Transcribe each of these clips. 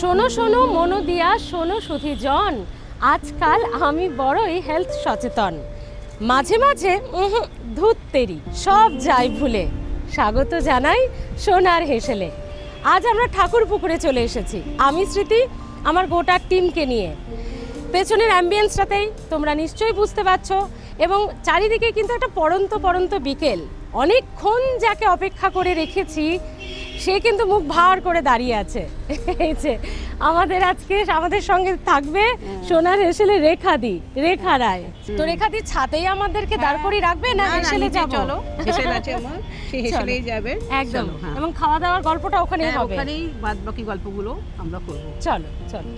শোনো শোনো মনো দিয়া শোনো সুধি জন। আজকাল আমি বড়ই হেলথ সচেতন। মাঝে মাঝে উহুম, ধুত তেরি সব যাই ভুলে। স্বাগত জানাই সোনার হেসেলে। আজ আমরা ঠাকুর পুকুরে চলে এসেছি। আমি স্মৃতি আমার গোটা টিমকে নিয়ে। পেছনের অ্যাম্বিয়েন্সটাতেই তোমরা নিশ্চয়ই বুঝতে পারছ এবং চারিদিকে কিন্তু একটা পড়ন্ত পড়ন্ত বিকেল। অনেকক্ষণ যাকে অপেক্ষা করে রেখেছি সে কিন্তু মুখ ভার করে দাঁড়িয়ে আছে। এই যে আমাদের আজকে আমাদের সঙ্গে থাকবে সোনার হেসেলে রেখা দি রেখা রায়। তো রেখা দি ছাতেই আমাদেরকে দাঁড় করিয়ে রাখবে না হেসেলে যাব? চলো। হেসেল আছে আমার সেই হেসেলেই যাবে। একদম। হ্যাঁ। এবং খাওয়া দাওয়ার গল্পটা ওখানেই হ্যাঁ, হবে। ওখানেই বাদ বাকি গল্পগুলো আমরা করব। চলো চলো।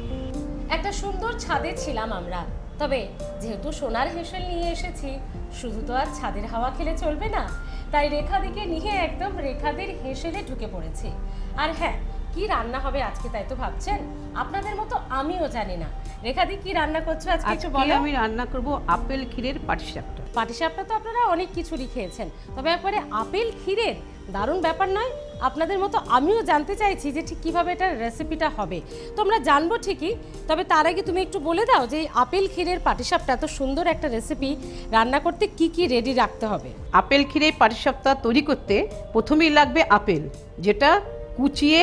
একটা সুন্দর ছাদে ছিলাম আমরা। তবে যেহেতু সোনার হেসেল নিয়ে এসেছি শুধু তো আর ছাদের হাওয়া খেলে চলবে না তাই রেখাদিকে নিয়ে একদম রেখাদের হেসেলে ঢুকে পড়েছি। আর হ্যাঁ কি রান্না হবে আজকে তাই তো ভাবছেন? আপনাদের মতো আমিও জানি না। রেখাদি কি রান্না করছ আজকে কিছু বলো। আমি রান্না করব আপেল ক্ষীরের পাটিসাপটা। পাটিসাপটা তো আপনারা অনেক কিছুরই খেয়েছেন। তবে একবারে আপেল ক্ষীরের দারুণ ব্যাপার নয় আপনাদের মতো আমিও জানতে চাইছি যে ঠিক কীভাবে এটার রেসিপিটা হবে। তোমরা জানব ঠিকই তবে তার আগে তুমি একটু বলে দাও যে আপেল ক্ষীরের পাটিসাপটা এত সুন্দর একটা রেসিপি রান্না করতে কি কি রেডি রাখতে হবে? আপেল ক্ষীরের পাটিসাপটা তৈরি করতে প্রথমেই লাগবে আপেল যেটা কুচিয়ে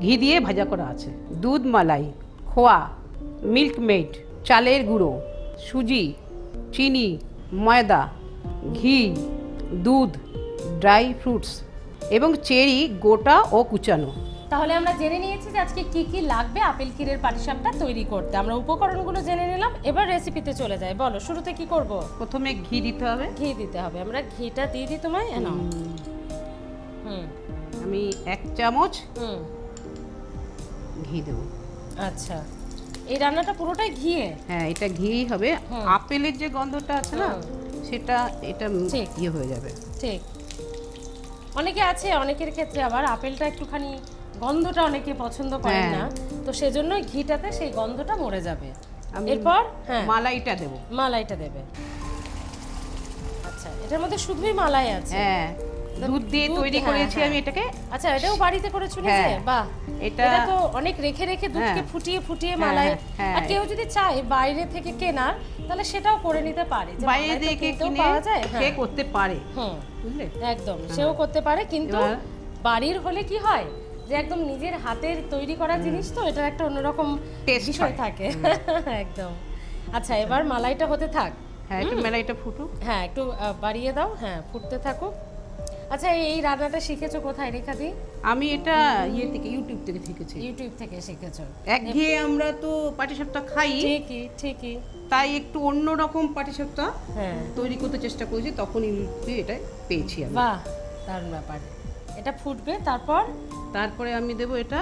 ঘি দিয়ে ভাজা করা আছে। দুধ মালাই খোয়া মিল্ক মেড চালের গুঁড়ো সুজি চিনি ময়দা ঘি দুধ ড্রাই ফ্রুটস এবং চেরি গোটা ও কুচানো। তাহলে আমরা জেনে নিয়েছি যে আজকে কি কি লাগবে আপেল ক্ষীরের পাটিসাপটা তৈরি করতে। আমরা উপকরণগুলো জেনে নিলাম এবার রেসিপিতে চলে যাই বলো শুরুতে কি করব? প্রথমে ঘি দিতে হবে। ঘি দিতে হবে। আমরা ঘিটা দিয়ে দিই তোমায় হুম। আমি এক চামচ হুম। ঘি দেবো। আচ্ছা। এই রান্নাটা পুরোটাই ঘিয়ে? হ্যাঁ এটা ঘি হবে। আপেলের যে গন্ধটা আছে না সেটা এটা ঠিক। ইয়ে হয়ে যাবে। ঠিক। অনেকে আছে অনেকের ক্ষেত্রে আবার আপেলটা একটুখানি গন্ধটা অনেকে পছন্দ করেন হ্যাঁ। না। তো সেজন্য ঘিটাতে সেই গন্ধটা মরে যাবে। এরপর? হ্যাঁ। মালাইটা দেবো। মালাইটা দেবে। আচ্ছা এটার মধ্যে শুধুই মালাই আছে? হ্যাঁ। দুধ দিয়ে তৈরি হ্যাঁ, করেছি হ্যাঁ। আমি এটাকে। আচ্ছা এটাও বাড়িতে করেছ নিজে? হ্যাঁ। বাহ। এটা- তো অনেক রেখে রেখে দুধকে। ফুটিয়ে ফুটিয়ে মালাই আর। কেউ যদি চায় বাইরে থেকে কেনার তাহলে সেটাও করে নিতে পারে। বাইরে থেকে কিনে পাওয়া যায় সে করতে পারে। হুম। বুঝলে? একদম সেও করতে পারে কিন্তু বাড়ির হলে কি হয়? যে একদম নিজের হাতের তৈরি করা জিনিস তো এটার একটা অন্যরকম বিষয় থাকে। একদম। আচ্ছা এবার মালাইটা হতে থাক। হ্যাঁ একটু মেলাইটা ফুটুক। হ্যাঁ একটু বাড়িয়ে দাও। হ্যাঁ ফুটতে থাকুক। আচ্ছা এই রান্নাটা শিখেছো কোথায় রেখা দি? আমি এটা ইয়ে থেকে ইউটিউব থেকে শিখেছি। ইউটিউব থেকে শিখেছো। একঘেয়ে আমরা তো পাটিসাপটা খাই। ঠিকই ঠিকই। তাই একটু অন্য রকম পাটিসাপটা হ্যাঁ। তৈরি করতে চেষ্টা করেছি তখন ইউটিউবে এটা পেয়েছি আমি। বাহ দারুণ ব্যাপার। এটা ফুটবে তারপর? তারপরে আমি দেবো এটা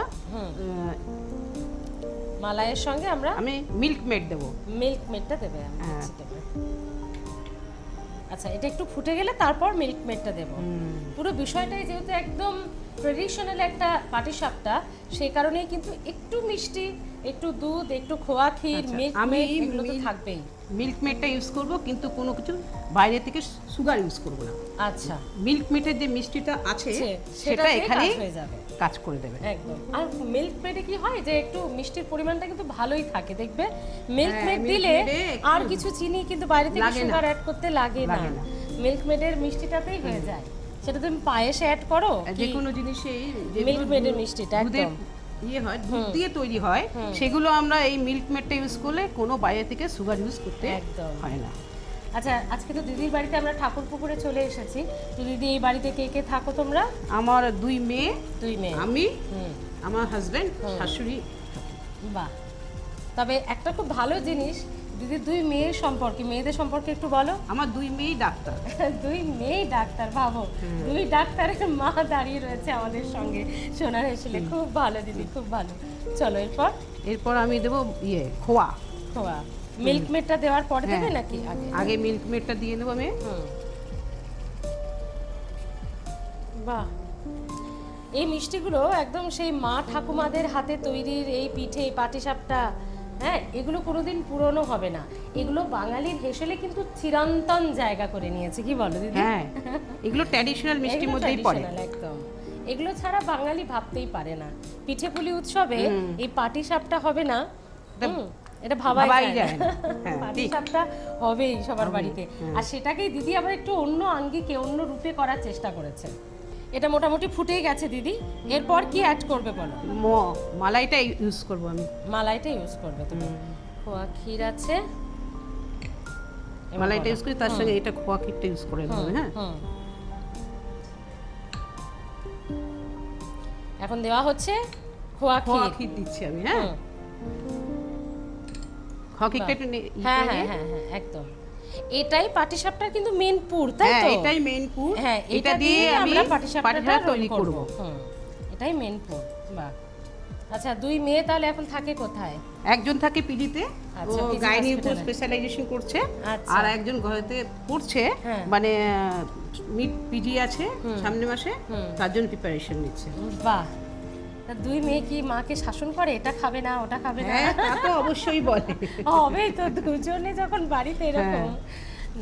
মালাইয়ের সঙ্গে আমরা আমি মিল্ক মেড দেবো। মিল্ক মেডটা দেবে আমি হ্যাঁ। আচ্ছা এটা একটু ফুটে গেলে তারপর মিল্ক মেডটা দেবো। পুরো বিষয়টাই যেহেতু একদম ট্রেডিশনাল একটা পাটিসাপটা সেই কারণেই কিন্তু একটু মিষ্টি একটু দুধ একটু খোয়া ক্ষীর আচ্ছা, মিল্ক আমি এগুলো তো থাকবেই। মিল্ক মেডটা ইউজ করব কিন্তু কোনো কিছু বাইরে থেকে সুগার ইউজ করব না। আচ্ছা। মিল্ক মেডের যে মিষ্টিটা আছে সেটা সেটাতেই এখানে হয়ে যাবে। কাজ করে দেবে। একদম। আর মিল্ক মেডে কি হয় যে একটু মিষ্টির পরিমাণটা কিন্তু ভালোই থাকে দেখবে? মিল্ক হ্যাঁ, মেড দিলে আর কিছু চিনি কিন্তু বাইরে থেকে সুগার অ্যাড করতে লাগে না। মিল্ক মেডের মিষ্টিটাতেই হয়ে যায়। সেটা তুমি পায়েসে অ্যাড করো যে কোনো জিনিসেই মিল্ক মেডের মিষ্টিটা একদম। ইয়ে হয় দুধ দিয়ে তৈরি হয় সেগুলো আমরা এই মিল্ক মেডটা ইউজ করলে কোনো বাইরে থেকে সুগার ইউজ করতে হয় না। আচ্ছা আজকে তো দিদির বাড়িতে আমরা ঠাকুর পুকুরে চলে এসেছি। তো দিদি এই বাড়িতে কে কে থাকো তোমরা? আমার দুই মেয়ে দুই মেয়ে। আমি আমার হাজবেন্ড শাশুড়ি। বাহ। তবে একটা খুব ভালো জিনিস দিদির দুই মেয়ের সম্পর্কে মেয়েদের সম্পর্কে একটু বলো। আমার দুই মেয়েই ডাক্তার। দুই মেয়ে ডাক্তার ভাবো। দুই ডাক্তারের মা দাঁড়িয়ে রয়েছে আমাদের সঙ্গে। সোনার হেসেলে খুব ভালো দিদি খুব ভালো। চলো এরপর? এরপর আমি দেবো ইয়ে খোয়া। খোয়া। মিল্ক মেডটা দেওয়ার পরে হ্যাঁ। দেবে নাকি? আগে। আগে মিল্ক মেডটা দিয়ে দেবো আমি। বাহ। এই মিষ্টিগুলো একদম সেই মা ঠাকুমাদের হাতে তৈরির এই পিঠে পাটিসাপটা হ্যাঁ এগুলো কোনোদিন পুরনো হবে না। এগুলো বাঙালির হেসেলে কিন্তু চিরন্তন জায়গা করে নিয়েছে। কি বলো দিদি? হ্যাঁ। এগুলো ট্র্যাডিশনাল মিষ্টির মধ্যেই পড়ে। একদম। এগুলো ছাড়া বাঙালি ভাবতেই পারে না। পিঠে পুলি উৎসবে এই পাটি সাপটা হবে না। এটা ভাবাই যায় না। হ্যাঁ, পাটি ঠিক। সাপটা হবেই সবার বাড়িতে। আর সেটাকেই দিদি আবার একটু অন্য আঙ্গিকে অন্য রূপে করার চেষ্টা করেছে। এটা মোটামুটি ফুটেই গেছে দিদি। এরপর কি অ্যাড করবে বলো? ম- মালাইটা ইউজ করব আমি। মালাইটা ইউজ করবে তুমি। খোয়া ক্ষীর আছে। মালাইটা ইউজ করি তার সঙ্গে এটা খোয়া ক্ষীরটা ইউজ করে নেব হ্যাঁ। এখন দেওয়া হচ্ছে খোয়া ক্ষীর। দিচ্ছি আমি হ্যাঁ। খোয়া একটু হ্যাঁ হ্যাঁ হ্যাঁ হ্যাঁ একদম। এটাই পাটিসাপটার কিন্তু মেন পুর তাই হ্যাঁ তো? এটাই মেইন পুর। হ্যাঁ এটা দিয়ে আমি আমরা পাটিসাপটা তৈরি করব। হুম এটাই মেন পুর বাহ। আচ্ছা দুই মেয়ে তাহলে এখন থাকে কোথায়? একজন থাকে পিজিতে ও আচ্ছা, PG গাইনি উপর স্পেশালাইজেশন করছে আচ্ছা। আর একজন ঘরেতে পড়ছে হ্যাঁ। মানে মিড পিজি আছে সামনে মাসে। তার জন্য প্রিপারেশন নিচ্ছে। বাহ দুই মেয়ে কি মাকে শাসন করে? এটা খাবে না ওটা খাবে না? হ্যাঁ তা তো অবশ্যই বলে। হবেই তো দুজনে যখন বাড়িতে এরকম।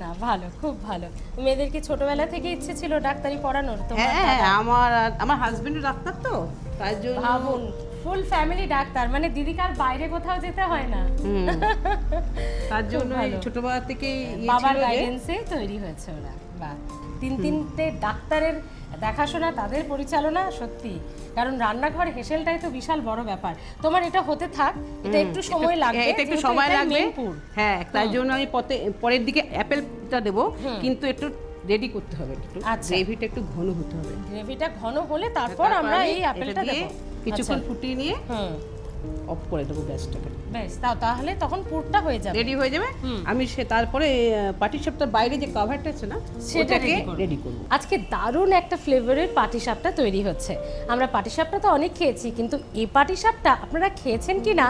না ভালো খুব ভালো। মেয়েদের কি ছোটবেলা থেকে ইচ্ছে ছিল ডাক্তারি পড়ানোর তোমার হ্যাঁ আমার আমার হাজবেন্ড ডাক্তার তো তার জন্য ভাবুন ফুল ফ্যামিলি ডাক্তার মানে দিদিকে আর বাইরে কোথাও যেতে হয় না। তার জন্য ছোটবেলা থেকে ইয়ে বাবার গাইডেন্সে তৈরি হয়েছে ওরা বা তিন তিনটে ডাক্তারের দেখাশোনা তাদের পরিচালনা সত্যি। কারণ রান্নাঘর হেসেলটাই তো বিশাল বড় ব্যাপার। তোমার এটা হতে থাক এটা একটু সময় লাগবে হ্যাঁ, এটা একটু সময় লাগবে। হ্যাঁ তাই জন্য আমি পরের দিকে অ্যাপেলটা দেবো কিন্তু একটু রেডি করতে হবে একটু। আচ্ছা। গ্রেভিটা একটু ঘন হতে হবে। গ্রেভিটা ঘন হলে তারপর তারপর আমরা এই অ্যাপেলটা দেব। কিছুক্ষণ আচ্ছা, ফুটিয়ে নিয়ে হুম। অফ করে দেবো গ্যাসটাকে। বেশ তাও তাহলে তখন পুরটা হয়ে যাবে। রেডি হয়ে যাবে? আমি সে তারপরে পাটি সাপটার বাইরে যে কাভারটা আছে না সেটাকে রেডি করব। আজকে দারুণ একটা ফ্লেভারের পাটিসাপটা তৈরি হচ্ছে। আমরা পাটিসাপটা তো অনেক খেয়েছি কিন্তু এই পাটিসাপটা আপনারা খেয়েছেন কি না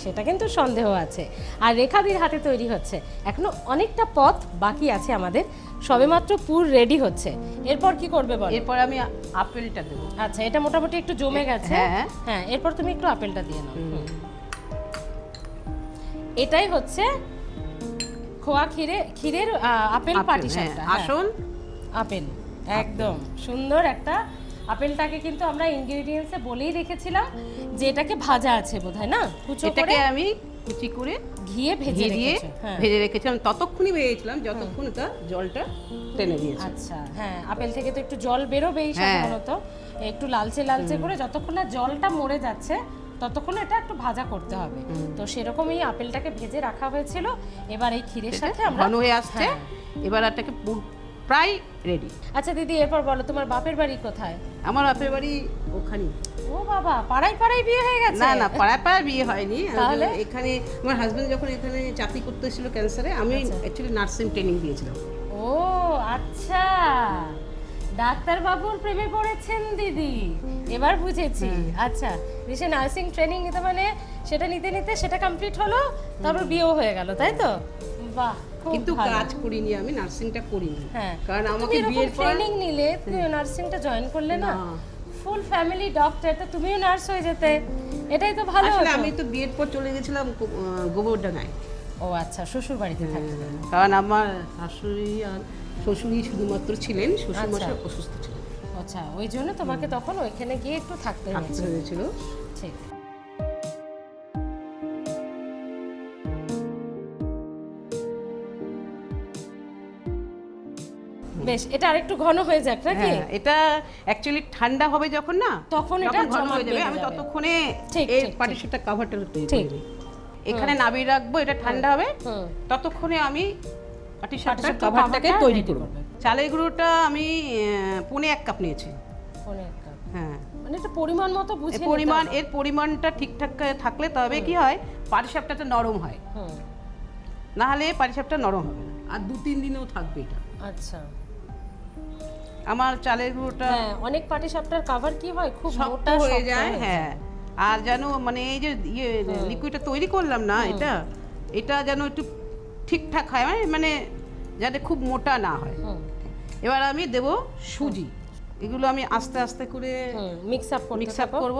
সেটা কিন্তু সন্দেহ আছে। আর রেখাদির হাতে তৈরি হচ্ছে। এখনও অনেকটা পথ বাকি আছে আমাদের। সবেমাত্র পুর রেডি হচ্ছে। এরপর কি করবে বল? এরপর আমি আপেলটা দেবো। আচ্ছা এটা মোটামুটি একটু জমে গেছে। হ্যাঁ। হ্যাঁ এরপর তুমি একটু আপেলটা দিয়ে নাও। এটাই হচ্ছে খোয়া ক্ষীরে ক্ষীরের আপেল আপেল, পাটিসাপটা হ্যাঁ, আসল আপেল একদম। সুন্দর একটা আপেলটাকে কিন্তু আমরা ইনগ্রেডিয়েন্টসে বলেই রেখেছিলাম যে এটাকে ভাজা আছে বোধহয় না? কুচো করে? এটাকে আমি কুচি করে ঘিয়ে ভেজে দিয়ে হ্যাঁ। ভেজে রেখেছিলাম ততক্ষণই ভেজেছিলাম যতক্ষণ এটা জলটা টেনে দিয়েছে আচ্ছা হ্যাঁ আপেল থেকে তো একটু জল বেরোবেই হ্যাঁ। সাধারণত। একটু লালচে লালচে করে যতক্ষণ না জলটা মরে যাচ্ছে ততক্ষণ এটা একটু ভাজা করতে হবে। তো সেরকম এই আপেলটাকে ভেজে রাখা হয়েছিল। এবার এই ক্ষীরের সাথে আমরা ঘন হয়ে আসছে। হ্যাঁ। এবার এটাকে প্রায় রেডি আচ্ছা দিদি এরপর বলো তোমার বাপের বাড়ি কোথায়? আমার বাপের বাড়ি ওখানে ও বাবা পাড়ায় পাড়ায় বিয়ে হয়ে গেছে? না না পাড়ায় পাড়ায় বিয়ে হয়নি। তাহলে? এখানে আমার হাজবেন্ড যখন এখানে চাকরি করতে এসেছিল ক্যান্সারে আমি। অ্যাকচুয়ালি নার্সিং ট্রেনিং দিয়েছিলাম। ও আচ্ছা। ডাক্তার বাবুর প্রেমে পড়েছেন দিদি। এবার বুঝেছি। আচ্ছা সে নার্সিং ট্রেনিং নিতে মানে সেটা নিতে নিতে সেটা কমপ্লিট হলো তারপর বিয়েও হয়ে গেল তাই তো? বাহ কিন্তু কাজ করিনি আমি নার্সিংটা করিনি। হ্যাঁ। কারণ আমাকে বিয়ের পর ট্রেনিং নিলে তুমি নার্সিংটা জয়েন করলে না। ফুল ফ্যামিলি ডক্টর তো তুমিও নার্স হয়ে যেতে। এটাই তো ভালো আসলে আমি তো বিয়ের পর চলে গেছিলাম গোবরডাঙ্গায়। ও আচ্ছা শ্বশুর বাড়িতে থাকতেন কারণ আমার শাশুড়ি আর শ্বশুরই শুধুমাত্র ছিলেন শ্বশুর আচ্ছা। মশাই অসুস্থ ছিলেন। আচ্ছা ওই জন্য তোমাকে তখন ওইখানে গিয়ে একটু থাকতে থাকতে হয়েছিল। ঠিক। বেশ এটা আরেকটু ঘন হয়ে যাক নাকি? হ্যাঁ এটা অ্যাকচুয়ালি ঠান্ডা হবে যখন না তখন এটা ঘন হয়ে যাবে। আমি ততক্ষণে এই পাটিসাপটা কাভারটা তৈরি। করে। নিই এখানে নামিয়ে রাখব এটা ঠান্ডা হবে। ততক্ষণে আমি পাটিসাপটার কাভারটাকে তৈরি করব। চালের গুঁড়োটা আমি পৌনে এক কাপ নিয়েছি। ফোনে একটা হ্যাঁ। মানে একটা পরিমাণ মতো বুঝে পরিমাণ এর পরিমাণটা ঠিকঠাক থাকলে তবে কি হয় পাটিসাপটাটা নরম হয়। না হলে পাটিসাপটা নরম হবে না। আর দু তিন দিনেও থাকবে এটা। আচ্ছা। আমার চালের গুঁড়োটা হ্যাঁ অনেক পাটি সাপটার কভার কি হয়? খুব মোটা হয়ে যায় হ্যাঁ। আর যেন মানে এই যে ইয়ে লিকুইডটা তৈরি করলাম না এটা এটা যেন একটু ঠিকঠাক হয় মানে মানে যাতে খুব মোটা না হয়। এবার আমি দেব সুজি। এগুলো আমি আস্তে আস্তে করে মিক্স আপ মিক্স আপ। করব।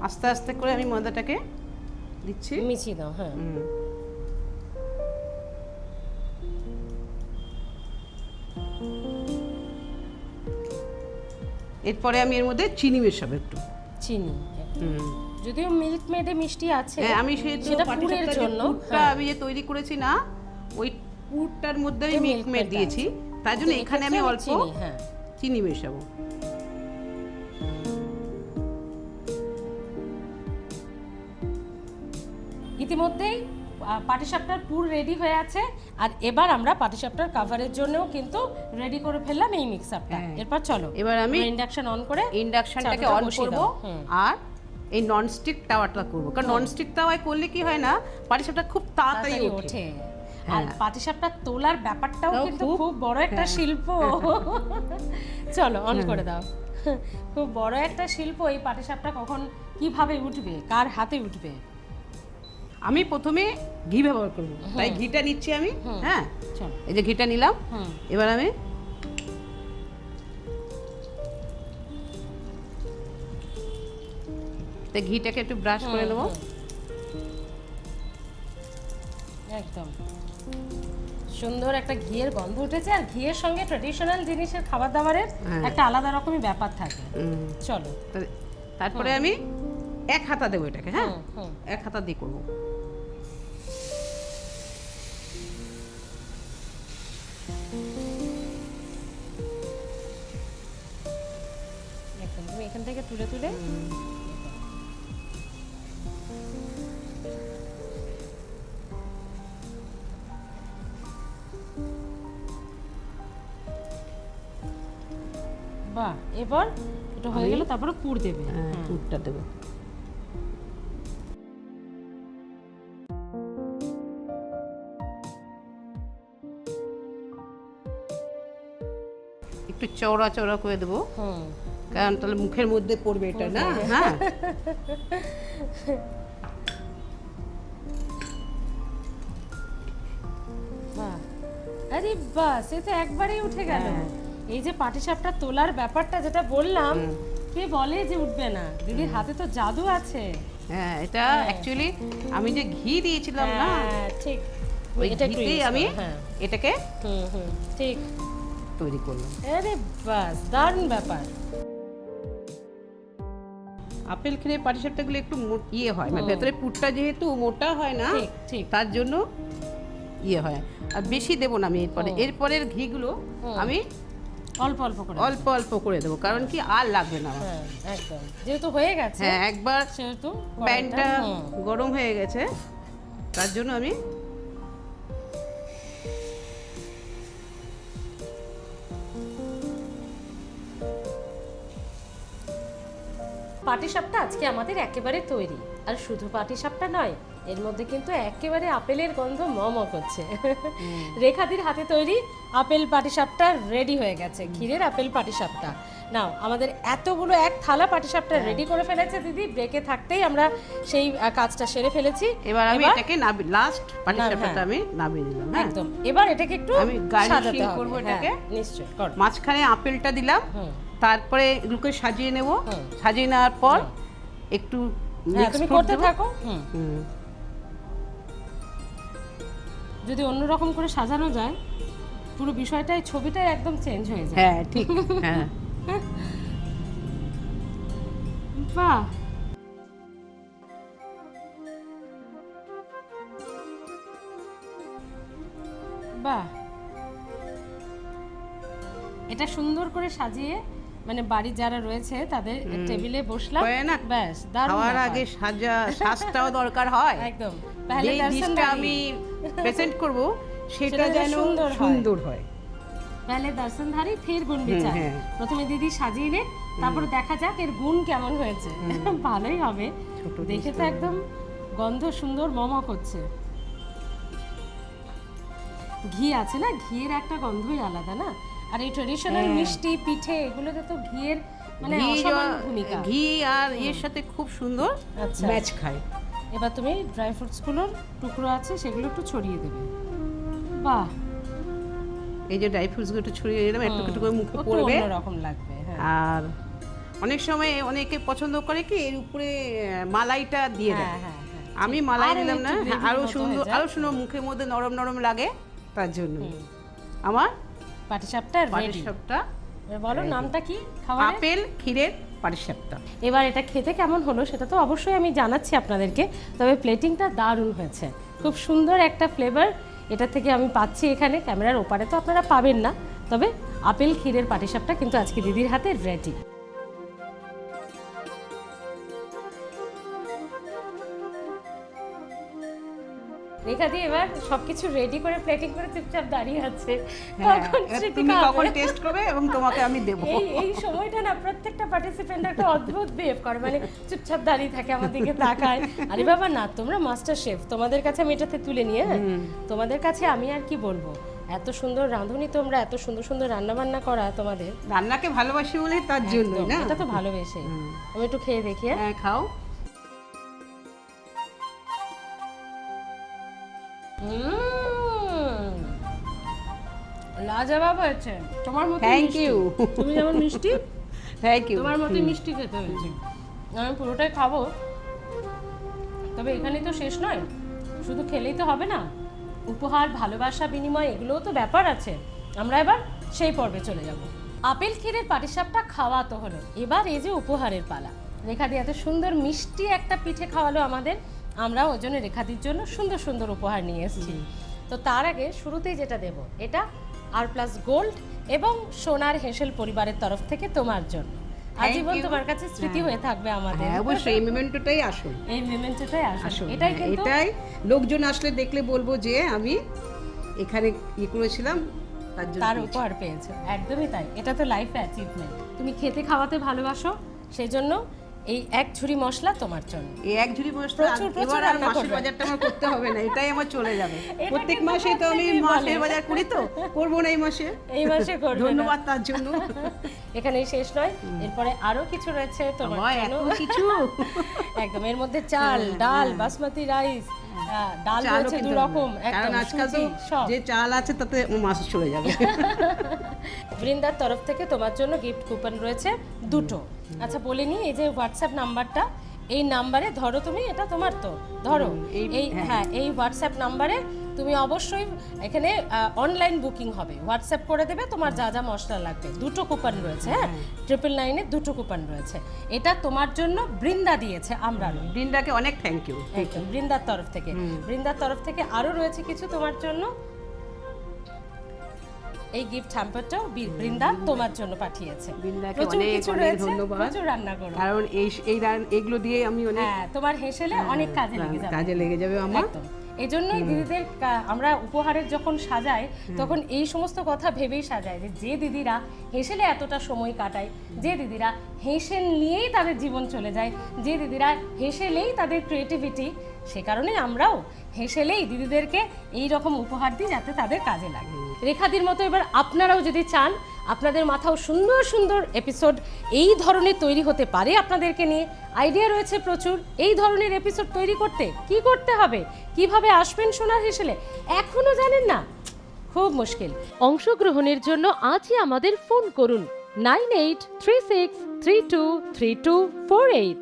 আস্তে আস্তে করে আমি ময়দাটাকে দিচ্ছি। মিশিয়ে দাও হ্যাঁ। এরপরে আমি এর মধ্যে চিনি মেশাবো একটু। চিনি যদিও মিল্ক মেডে মিষ্টি আছে হ্যাঁ আমি সেটা পুরের জন্য। হ্যাঁ। আমি যে তৈরি করেছি না ওই পুরটার মধ্যে আমি মিল্ক মেড দিয়েছি। তার জন্য এখানে আমি অল্প চিনি হ্যাঁ। চিনি মেশাবো। ইতিমধ্যেই পাটিসাপটার পুর রেডি হয়ে আছে। আর এবার আমরা পাটিসাপটার কাভারের জন্যও কিন্তু রেডি করে ফেললাম এই মিক্সারটা হ্যাঁ। এরপর চলো এবার আমি ইন্ডাকশন অন করে ইন্ডাকশনটাকে অন করব। আর এই ননস্টিক তাওয়াটা করব। কারণ ননস্টিক তাওয়ায় করলে কি হয় না পাটিসাপটা খুব তাড়াতাড়ি ওঠে। ওঠে। আর হ্যাঁ। পাটিসাপটা তোলার ব্যাপারটাও কিন্তু খুব- খুব বড় একটা হ্যাঁ। শিল্প। চলো অন করে দাও। খুব বড় একটা শিল্প এই পাটিসাপটা কখন কীভাবে উঠবে কার হাতে উঠবে। আমি প্রথমে ঘি ব্যবহার করব। তাই ঘিটা নিচ্ছি আমি। হ্যাঁ? চলো। এই যে ঘিটা নিলাম। এবার আমি তো ঘিটাকে একটু ব্রাশ করে নেব একদম। সুন্দর একটা ঘিয়ের গন্ধ উঠেছে। আর ঘিয়ের সঙ্গে ট্রেডিশনাল জিনিসের খাবার দাবারের হ্যাঁ। একটা আলাদা রকমই ব্যাপার থাকে। চলো। তারপরে আমি এক হাতা দেবো এটাকে হ্যাঁ। এক হাতা দিয়ে করব। একদম তুমি এখান থেকে তুলে তুলে বাহ এবার এটা হয়ে গেল তারপরে পুর দেবে। হ্যাঁ পুরটা দেবো। চওড়া চওড়া করে দেবো। কারণ তাহলে মুখের মধ্যে পড়বে এটা না? হ্যাঁ। আরে বাহ সে তো একবারেই উঠে গেল। হ্যাঁ। এই যে পাটিসাপটা তোলার ব্যাপারটা যেটা বললাম কে বলে যে উঠবে না। দিদির হাতে তো জাদু আছে। হ্যাঁ এটা অ্যাকচুয়ালি আমি যে ঘি দিয়েছিলাম না? হ্যাঁ, ঠিক। ওই ঘিতেই আমি হ্যাঁ। এটাকে হুম হুম ঠিক। তৈরি করলাম। আরে বাস দারুণ ব্যাপার। আপেল খেলে পাটিসাপটাগুলো একটু ইয়ে হয় মানে ভেতরে পুরটা যেহেতু মোটা হয় না তার জন্য ইয়ে হয়। আর বেশি দেবো না আমি এরপরে। এরপরের ঘিগুলো। আমি অল্প অল্প করে অল্প অল্প করে দেবো কারণ কি আর লাগবে না হ্যাঁ একদম। যেহেতু হয়ে গেছে হ্যাঁ একবার সেহেতু প্যানটা গরম হয়ে গেছে তার জন্য আমি পাটিসাপটা আজকে আমাদের একেবারে তৈরি। আর শুধু পাটিসাপটা নয় এর মধ্যে কিন্তু একেবারে আপেলের গন্ধ ম ম করছে রেখাদির হাতে তৈরি আপেল পাটিসাপটা রেডি হয়ে গেছে ক্ষীরের আপেল পাটিসাপটা। নাও আমাদের এতগুলো এক থালা পাটিসাপটা হ্যাঁ। রেডি করে ফেলেছে দিদি ব্রেকে থাকতেই আমরা সেই কাজটা সেরে ফেলেছি। এবার আমি এটাকে নাবি লাস্ট পাটিসাপটাটা হ্যাঁ। আমি নামিয়ে দিলাম হ্যাঁ। একদম এবার এটাকে একটু আমি হবে। করব হ্যাঁ, এটাকে। নিশ্চয় করো। মাঝখানে আপেলটা দিলাম। তারপরে এগুলোকে সাজিয়ে নেব। সাজিয়ে নেওয়ার পর একটু হ্যাঁ তুমি করতে থাকো। যদি অন্যরকম করে সাজানো যায় পুরো বিষয়টাই ছবিটাই একদম চেঞ্জ হয়ে যায়। হ্যাঁ ঠিক। হ্যাঁ। বাহ! বাহ! এটা সুন্দর করে সাজিয়ে মানে বাড়ির যারা রয়েছে তাদের টেবিলে বসলাম না? ব্যাস খাওয়ার আগে সাজা সাজটাও দরকার হয়। একদম। পেহলে যেই দর্শন আমি প্রেজেন্ট করব সেটা যেন সুন্দর হয়। পহলে দর্শনধারী ফির গুণ বিচার। হ্যাঁ। প্রথমে দিদি সাজিয়ে নে তারপর দেখা যাক এর গুণ কেমন হয়েছে। ভালোই হবে। দেখে তো। একদম গন্ধ সুন্দর মম করছে। ঘি আছে না? ঘিয়ের একটা গন্ধই আলাদা না? আর এই ট্রেডিশনাল মিষ্টি পিঠে এগুলোতে তো ঘিয়ের মানে অসামান্য ভূমিকা। ঘি আর এর সাথে খুব সুন্দর আচ্ছা। ম্যাচ খায়। এবার তুমি ড্রাই ফ্রুটসগুলোর টুকরো আছে সেগুলো একটু ছড়িয়ে দেবে। বাহ! এই যে ড্রাই ফ্রুটসগুলো একটু ছড়িয়ে দিলাম একটু একটু করে মুখে পড়বে। অন্যরকম লাগবে হ্যাঁ। আর অনেক সময় অনেকে পছন্দ করে কি এর উপরে মালাইটা দিয়ে দেয়। হ্যাঁ হ্যাঁ হ্যাঁ। আমি মালাই দিলাম না হ্যাঁ, আরও সুন্দর হয়ে আরও সুন্দর মুখের মধ্যে নরম নরম লাগে তার জন্য। আমার? পাটিসাপটা রেডি পাটিসাপটা বলো নামটা কি? খাবারের? আপেল ক্ষীরের পাটিসাপটা। এবার এটা খেতে কেমন হলো সেটা তো অবশ্যই আমি জানাচ্ছি আপনাদেরকে তবে প্লেটিংটা দারুণ হয়েছে। খুব সুন্দর একটা ফ্লেভার এটা থেকে আমি পাচ্ছি এখানে ক্যামেরার ওপারে তো আপনারা পাবেন না তবে আপেল ক্ষীরের পাটিসাপটা কিন্তু আজকে দিদির হাতে রেডি রেখা দিয়ে এবার সবকিছু রেডি করে প্লেটিং করে চুপচাপ দাঁড়িয়ে আছে। হ্যাঁ, তুমি কখন টেস্ট করবে এবং তোমাকে আমি দেবো। এই এই সময়টা না প্রত্যেকটা পার্টিসিপেন্ট একটা অদ্ভুত বিহেভ করে মানে চুপচাপ দাঁড়িয়ে থাকে আমার দিকে তাকায়। আরে বাবা না তোমরা মাস্টার শেফ তোমাদের কাছে আমি এটাতে তুলে নিয়ে হ্যাঁ? তোমাদের কাছে আমি আর কি বলব? এত সুন্দর রাঁধুনি তোমরা এত সুন্দর সুন্দর রান্না বান্না করা তোমাদের। রান্নাকে ভালোবাসি বলে তার জন্য না? এটা তো ভালোবেসে। আমি একটু খেয়ে দেখি হ্যাঁ? হ্যাঁ খাও। লাজবাব হয়েছে। তোমার মতো মিষ্টি। you. তুমি যেমন মিষ্টি থ্যাংক ইউ তোমার মতো মিষ্টি খেতে হয়েছে। আমি পুরোটাই খাব। তবে এখানেই তো শেষ নয়। শুধু খেলেই তো হবে না। উপহার ভালোবাসা বিনিময় এগুলোও তো ব্যাপার আছে। আমরা এবার সেই পর্বে চলে যাব। আপেল ক্ষীরের পাটিসাপটা খাওয়া তো হলো। এবার এই যে উপহারের পালা। রেখা দিয়ে এত সুন্দর মিষ্টি একটা পিঠে খাওয়ালো আমাদের আমরা ওই জন্য রেখাদির জন্য সুন্দর সুন্দর উপহার নিয়ে এসেছি। তো তার আগে শুরুতেই যেটা দেব এটা আর প্লাস গোল্ড এবং সোনার হেসেল পরিবারের তরফ থেকে তোমার জন্য। আজীবন তোমার কাছে স্মৃতি হয়ে। থাকবে আমাদের। হ্যাঁ অবশ্যই এই মোমেন্টটাই আসুন এই মেমেন্টোটাই আসল। এটাই হ্যাঁ, কিন্তু এটাই। লোকজন আসলে দেখলে বলব যে আমি এখানে ইয়ে করেছিলাম তার। উপহার পেয়েছ। একদমই তাই। এটা তো লাইফ অ্যাচিভমেন্ট তুমি খেতে খাওয়াতে ভালোবাসো সেই জন্য এই এক ঝুড়ি মশলা তোমার জন্য। এই এক ঝুড়ি মশলা এবার আর মাসের বাজারটা আমার করতে হবে না এটাই আমার চলে যাবে। প্রত্যেক মাসে তো আমি মাসের বাজার করি তো করব না এই মাসে। এই মাসে করবে। ধন্যবাদ তার জন্য। এখানেই শেষ নয়। এরপরে আরও কিছু রয়েছে তোমার জন্য। কিছু। একদম এর মধ্যে চাল ডাল বাসমতি রাইস ডাল রয়েছে দু রকম কারণ আজকাল তো যে চাল আছে তাতে মাস চলে যাবে। বৃন্দার তরফ থেকে তোমার জন্য গিফট কুপন রয়েছে দুটো। আচ্ছা বলে নি এই যে হোয়াটসঅ্যাপ নাম্বারটা এই নাম্বারে ধরো তুমি এটা তোমার তো। ধরো এই- এই হ্যাঁ। এই হোয়াটসঅ্যাপ নাম্বারে তুমি অবশ্যই এখানে অনলাইন বুকিং হবে। হোয়াটসঅ্যাপ করে দেবে তোমার যা যা মশলা লাগবে। দুটো কুপন রয়েছে হ্যাঁ? ট্রিপল নাইনে দুটো কুপন রয়েছে। এটা তোমার জন্য বৃন্দা দিয়েছে আমরা বৃন্দাকে অনেক থ্যাংক ইউ বৃন্দার তরফ থেকে। বৃন্দার তরফ থেকে আরও রয়েছে কিছু তোমার জন্য এই গিফট হ্যাম্পারটাও বৃন্দা তোমার জন্য পাঠিয়েছে। প্রচুর কিছু রয়েছে ধন্যবাদ। প্রচুর রান্না করো। কারণ এই এই এগুলো দিয়ে আমি অনেক হ্যাঁ তোমার হেসেলে অনেক কাজে লেগে যাবে। কাজে লেগে যাবে আমার। একদম। এই জন্যই দিদিদের আমরা উপহারের যখন সাজাই তখন এই সমস্ত কথা ভেবেই সাজাই যে যে দিদিরা হেসেলে এতটা সময় কাটায় যে দিদিরা হেসে নিয়েই তাদের জীবন চলে যায় যে দিদিরা হেসেলেই তাদের ক্রিয়েটিভিটি সে কারণে আমরাও হেসেলেই দিদিদেরকে এই রকম উপহার দিই যাতে তাদের কাজে লাগে। রেখাদির মতো এবার আপনারাও যদি চান, আপনাদের মাথাও সুন্দর সুন্দর এপিসোড এই ধরনের তৈরি হতে পারে আপনাদেরকে নিয়ে। আইডিয়া রয়েছে প্রচুর। এই ধরনের এপিসোড তৈরি করতে কি করতে হবে? কীভাবে আসবেন সোনার হেসেলে? এখনও জানেন না? খুব মুশকিল। অংশগ্রহণের জন্য আজই আমাদের ফোন করুন। Nine eight three six three two three two four eight.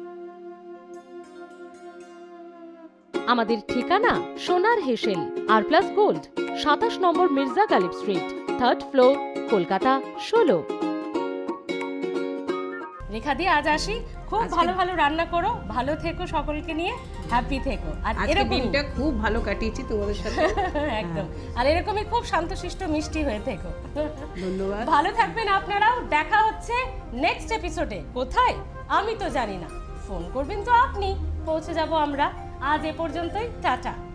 আমাদের ঠিকানা সোনার হেসেল আর প্লাস গোল্ড সাতাশ number Mirza Ghalib street third floor Kolkata ষোলো। রেখা দিয়ে আজ আসি। খুব ভালো ভালো রান্না করো। ভালো থেকো সকলকে নিয়ে। হ্যাপি থেকো। আর এরকম দিনটা খুব ভালো কাটিয়েছি তোমাদের সাথে। একদম। আর এরকমই খুব শান্তশিষ্ট মিষ্টি হয়ে থেকো। ধন্যবাদ। ভালো থাকবেন আপনারাও। দেখা হচ্ছে নেক্সট এপিসোডে কোথায়? আমি তো জানি না। ফোন করবেন তো আপনি। পৌঁছে যাব আমরা। আজ এ পর্যন্তই টাটা।